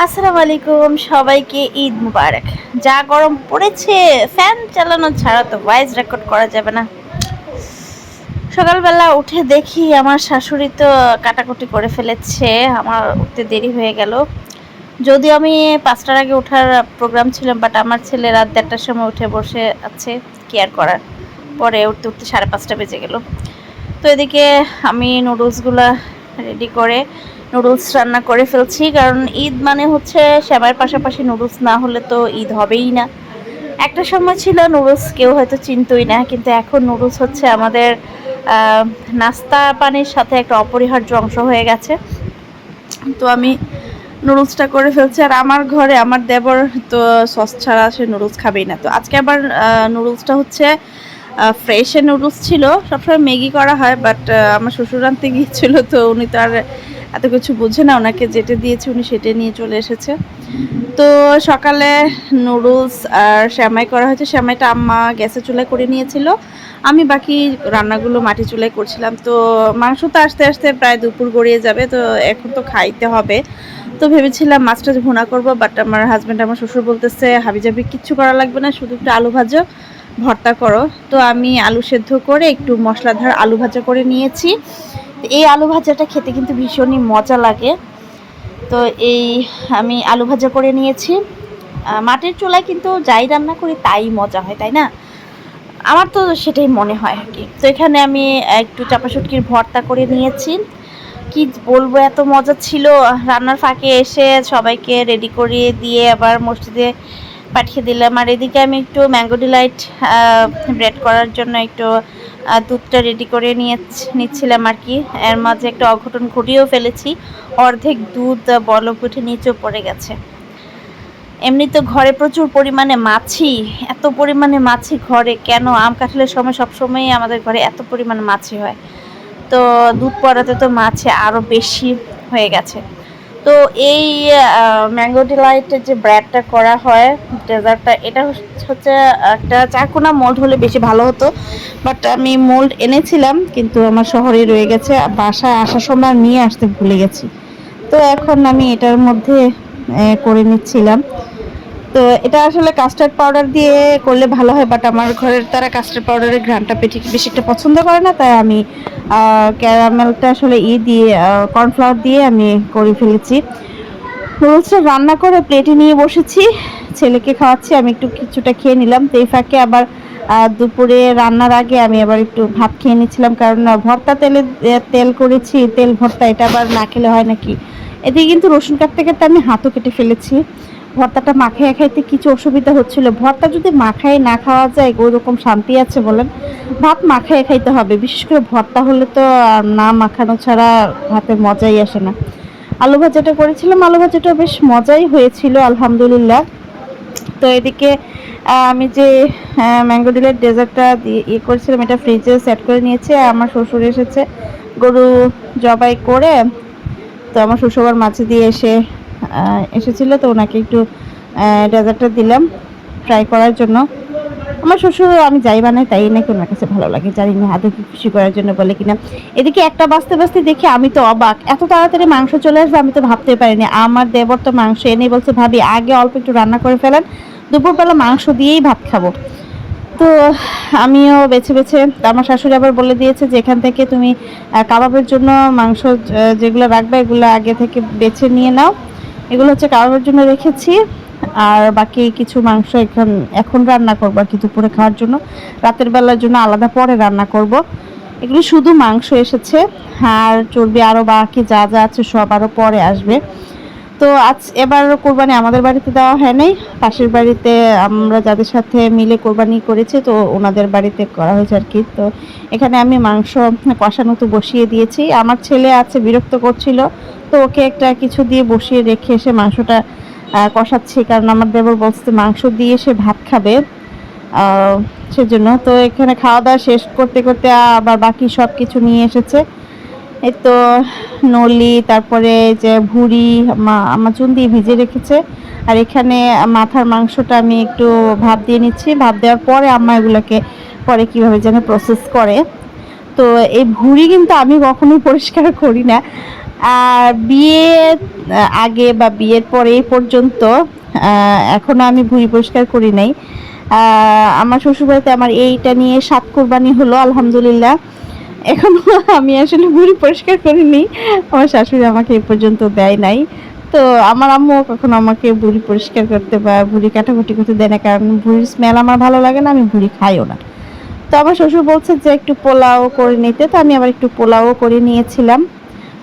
আসসালামু আলাইকুম, সবাইকে ঈদ মুবারক। যা গরম পড়েছে, ফ্যান চালানো ছাড়া তো ভয়েস রেকর্ড করা যাবে না। সকালবেলা উঠে দেখি আমার শাশুড়ি তো কাটাকুটি করে ফেলেছে, আমার উঠতে দেরি হয়ে গেল। যদিও আমি পাঁচটার আগে ওঠার প্রোগ্রাম ছিল বাট আমার ছেলে রাত দেড়টার সময় উঠে বসে আছে কেয়ার করার। পরে উঠতে উঠতে সাড়ে পাঁচটা বেজে গেল। তো এদিকে আমি নুডলসগুলো রেডি করে নুডলস রান্না করে ফেলছি। কারণ ঈদ মানে হচ্ছে শ্যামার পাশাপাশি নুডলস না হলে তো ঈদ হবেই না। একটা সময় ছিল নুডলস কেউ হয়তো চিনতই না, কিন্তু এখন নুডলস হচ্ছে আমাদের নাস্তা পানির সাথে একটা অপরিহার্য অংশ হয়ে গেছে। তো আমি নুডলসটা করে ফেলছি। আর আমার ঘরে আমার দেবর তো সস ছাড়া সে নুডলস খাবেই না। তো আজকে আবার নুডলসটা হচ্ছে ফ্রেশের নুডলস ছিল। সবসময় ম্যাগি করা হয় বাট আমার শ্বশুর আনতে গিয়েছিল, তো উনি তো আর এত কিছু বুঝে না ওনাকে যেটা দিয়েছে, উনি সেটা নিয়ে চলে এসেছে। তো সকালে নুডলস আর শ্যামাই করা হয়েছে। শ্যামাইটা আম্মা গ্যাসে চুলায় করে নিয়েছিল। আমি বাকি রান্নাগুলো মাটি চুলায় করছিলাম। তো মাংস তো আসতে আসতে প্রায় দুপুর গড়িয়ে যাবে, তো এখন তো খাইতে হবে। তো ভেবেছিলাম মাছটা ভুনা করব বাট আমার হাজব্যান্ড আমার শ্বশুর বলতেছে, হাবিজাবি, কিচ্ছু করা লাগবে না, শুধু একটু আলু ভাজো। ভর্তা করো। তো আমি আলু সেদ্ধ করে একটু মশলাধার আলু ভাজা করে নিয়েছি। এই আলু ভাজাটা খেতে কিন্তু ভীষণই মজা লাগে। তো এই আমি আলু ভাজা করে নিয়েছি। মাটির চুলায় কিন্তু যাই রান্না করি তাই মজা হয়, তাই না? আমার তো সেটাই মনে হয় আর কি। তো এখানে আমি একটু চাপা শুটকির ভর্তা করে নিয়েছি। কি বলব, এত মজা ছিল। রান্নার ফাঁকে এসে সবাইকে রেডি করিয়ে দিয়ে আবার মসজিদে পাঠিয়ে দিলাম। আর এদিকে আমি একটু ম্যাঙ্গো ডিলাইট ব্রেড করার জন্য একটু দুধটা রেডি করে নিয়ে নিচ্ছিলাম আর কি। এর মাঝে একটা অঘটন ঘটিয়েও ফেলেছি। অর্ধেক দুধ বলক উঠে নিচেও পড়ে গেছে। এমনি তো ঘরে প্রচুর পরিমাণে মাছি। এত পরিমাণে মাছি ঘরে। কেন আম কাঁঠালের সময় সবসময়ই আমাদের ঘরে এত পরিমাণে মাছি হয়? তো দুধ পড়াতে তো মাছে আরও বেশি হয়ে গেছে। তো এই ম্যাঙ্গো ডিলাইটের যে ব্র্যাডটা করা হয় ডেজার্টটা এটা হচ্ছে একটা চাকুনা মোল্ড হলে বেশি ভালো হতো। বাট আমি মোল্ড এনেছিলাম, কিন্তু আমার শহরে রয়ে গেছে বাসায় আসার সময় নিয়ে আসতে ভুলে গেছি। তো এখন আমি এটার মধ্যে করে নিচ্ছিলাম। তো এটা আসলে কাস্টার্ড পাউডার দিয়ে করলে ভালো হয় বাট আমার ঘরের তারা কাস্টার্ড পাউডারের ঘ্রানটা বেশি বেশি একটা পছন্দ করে না, তাই আমি ক্যারামেলটা আসলে ই দিয়ে কর্নফ্লাওয়ার দিয়ে আমি করে ফেলেছি। নুডলসটা রান্না করে প্লেটে নিয়ে বসেছি, ছেলেকে খাওয়াচ্ছি, আমি একটু কিছুটা খেয়ে নিলাম। তো এই ফাঁকে আবার দুপুরে রান্নার আগে আমি আবার একটু ভাত খেয়ে নিচ্ছিলাম, কারণ ভর্তা তেলে তেল করেছি, তেল ভর্তা এটা আবার না খেলে হয় নাকি? এদিকে কিন্তু রসুন কাটতে কাটতে আমি হাতও কেটে ফেলেছি। ভর্তাটা মাখায় খাইতে কিছু অসুবিধা হচ্ছিল? ভর্তা যদি মাখায় না খাওয়া যায় ওই শান্তি আছে বলেন। ভাত মাখায় খাইতে হবে। বিশেষ করে ভর্তা হলে তো না মাখানো ছাড়া ভাতের মজাই আসে না। আলু ভাজাটা করেছিলাম। আলু ভাজাটা বেশ মজাই হয়েছিল, আলহামদুলিল্লাহ। তো এদিকে আমি যে ম্যাঙ্গো ডিলের ডেজার্টটা ইয়ে করেছিলাম, এটা ফ্রিজে সেট করে নিয়েছে। আমার শ্বশুর এসেছে গরু জবাই করে। তো আমার শ্বশুরবার মাছে দিয়ে এসে এসেছিল, তো ওনাকে একটু ডেজার্টটা দিলাম ফ্রাই করার জন্য। আমার শ্বশুর আমি যাই বানাই তাই নাকি ওনার কাছে ভালো লাগে, জানি না আদৌ খুশি করার জন্য বলে কিনা। এদিকে একটা বাঁচতে বাঁচতে দেখি আমি তো অবাক, এত তাড়াতাড়ি মাংস চলে আসবে আমি তো ভাবতে পারিনি। আমার দেবর তো মাংস এনে বলছে, ভাবি, আগে অল্প একটু রান্না করে ফেলেন, দুপুরবেলা মাংস দিয়েই ভাত খাব। তো আমিও বেছে বেছে আমার শাশুড়ি আবার বলে দিয়েছে যে, এখান থেকে তুমি কাবাবের জন্য মাংস যেগুলো রাখবে এগুলো আগে থেকে বেছে নিয়ে নাও। এগুলো হচ্ছে কাবাবের জন্য রেখেছি। আর বাকি কিছু মাংস এখন এখন রান্না করব আর কি দুপুরে খাওয়ার জন্য। রাতের বেলার জন্য আলাদা পরে রান্না করব। এগুলো শুধু মাংস এসেছে। আর চর্বি আরও বাকি যা যা আছে সব আরও পরে আসবে। তো আজ এবার কোরবানি আমাদের বাড়িতে দেওয়া হয় নাই। পাশের বাড়িতে আমরা যাদের সাথে মিলে কোরবানি করেছি, তো ওনাদের বাড়িতে করা হয়েছে আর কি। তো এখানে আমি মাংস কষানো তো বসিয়ে দিয়েছি। আমার ছেলে আছে, বিরক্ত করছিল। তো ওকে একটা কিছু দিয়ে বসিয়ে রেখে এসে মাংসটা কষাচ্ছি। কারণ আমার দেবর বলছে মাংস দিয়ে সে ভাত খাবে। সেজন্য তো এখানে খাওয়া দাওয়া শেষ করতে করতে আবার বাকি সব কিছু নিয়ে এসেছে। এই তো নলি, তারপরে যে ভুড়ি আমার চুন দিয়ে ভিজে রেখেছে। আর এখানে মাথার মাংসটা আমি একটু ভাপ দিয়ে নিচ্ছি। ভাপ দেওয়ার পরে আম্মা এগুলোকে পরে কীভাবে যেন প্রসেস করে। তো এই ভুড়ি কিন্তু আমি কখনোই পরিষ্কার করি না। বিয়ে আগে বা বিয়ের পরে পর্যন্ত আহ, এখনও আমি ভুঁড়ি পরিষ্কার করি নাই। আমার শ্বশুরবাড়িতে আমার এইটা নিয়ে সাত কোরবানি হলো আলহামদুলিল্লাহ। এখনও আমি আসলে ভুঁড়ি পরিষ্কার করিনি। আমার শাশুড়ি আমাকে এই পর্যন্ত দেয় নাই। তো আমার আম্মু কখনো আমাকে ভুঁড়ি পরিষ্কার করতে বা ভুঁড়ি কাটাকুটি করতে দেয় না কারণ ভুঁড়ির স্মেল আমার ভালো লাগে না আমি ভুঁড়ি খাইও না। তো আমার শ্বশুর বলছে যে একটু পোলাও করে নিতে তো আমি আবার একটু পোলাও করে নিয়েছিলাম।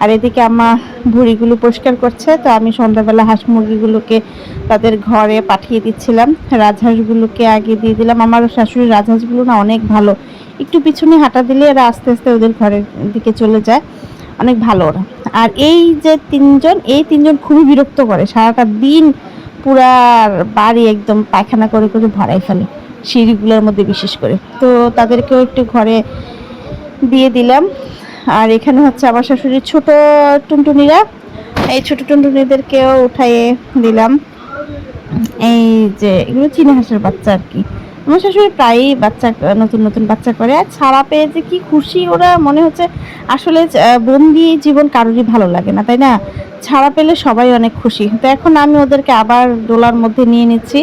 আর এদিকে আমার ভুঁড়িগুলো পরিষ্কার করছে, তো আমি সন্ধ্যাবেলা হাঁস মুরগিগুলোকে তাদের ঘরে পাঠিয়ে দিচ্ছিলাম। রাজহাঁসগুলোকে আগে দিয়ে দিলাম। আমার শাশুড়ির রাজহাঁসগুলো না অনেক ভালো। একটু পিছনে হাঁটা দিলে এরা আস্তে আস্তে ওদের ঘরের দিকে চলে যায়। অনেক ভালো ওরা। আর এই যে তিনজন, এই তিনজন খুবই বিরক্ত করে। সারাটা দিন পুরা বাড়ি একদম পায়খানা করে করে ভরাই ফেলে, সিঁড়িগুলোর মধ্যে বিশেষ করে। তো তাদেরকেও একটু ঘরে দিয়ে দিলাম। আর এখানে হচ্ছে আমার শাশুড়ির ছোট টুনটুনিরা। এই ছোট টুনটুনিদেরকেও উঠাইয়ে দিলাম। এই যে, এগুলো চীনা হাঁসের বাচ্চা আর কি। আমার শাশুড়ি প্রায়ই বাচ্চা, নতুন নতুন বাচ্চা করে। আর ছাড়া পেয়ে যে কি খুশি, ওরা মনে হচ্ছে আসলে বন্দি জীবন কারোরই ভালো লাগে না, তাই না? ছাড়া পেলে সবাই অনেক খুশি। তো এখন আমি ওদেরকে আবার দোলার মধ্যে নিয়ে নিচ্ছি।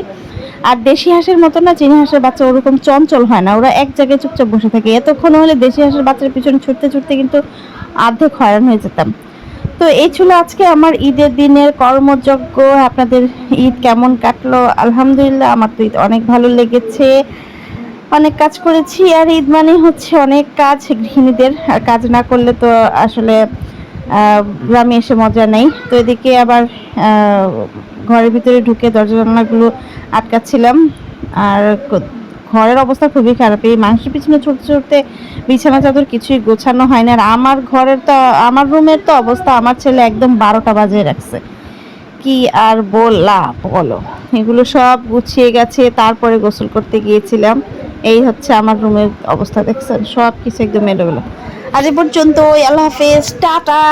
আর দেশি হাঁসের মতো না, চীনা হাঁসের বাচ্চা ওরকম চঞ্চল হয় না। ওরা এক জায়গায় চুপচাপ বসে থাকে। এতক্ষণ হলে দেশি হাঁসের বাচ্চার পিছনে ছুটতে ছুটতে কিন্তু অর্ধেক হয়রান হয়ে যেতাম। তো এই ছিল আজকে আমার ঈদের দিনের কর্মযজ্ঞ। আপনাদের ঈদ কেমন কাটলো? আলহামদুলিল্লাহ, আমার তো ঈদ অনেক ভালো লেগেছে। অনেক কাজ করেছি। আর ঈদ মানে হচ্ছে অনেক কাজ গৃহিণীদের। কাজ না করলে তো আসলে গ্রামে এসে মজা নেই। তো এদিকে আবার ঘরের ভিতরে ঢুকে দরজা জানলাগুলো আটকাচ্ছিলাম। আর ঘরের অবস্থা খুবই খারাপ এই মাংসের পিছনে ছুটতে ছুটতে বিছানা, চাদর কিছুই গোছানো হয় না আর আমার ঘরের তো, আমার রুমের তো অবস্থা, আমার ছেলে একদম বারোটা বাজে রাখছে। কি আর বললাম বলো? এগুলো সব গুছিয়ে গেছে, তারপরে গোসল করতে গিয়েছিলাম। এই হচ্ছে আমার রুমের অবস্থা, দেখছেন? সব কিছু একদম এলোমেলো। আজ এ পর্যন্ত আল্লাহ হাফেজ টাটা।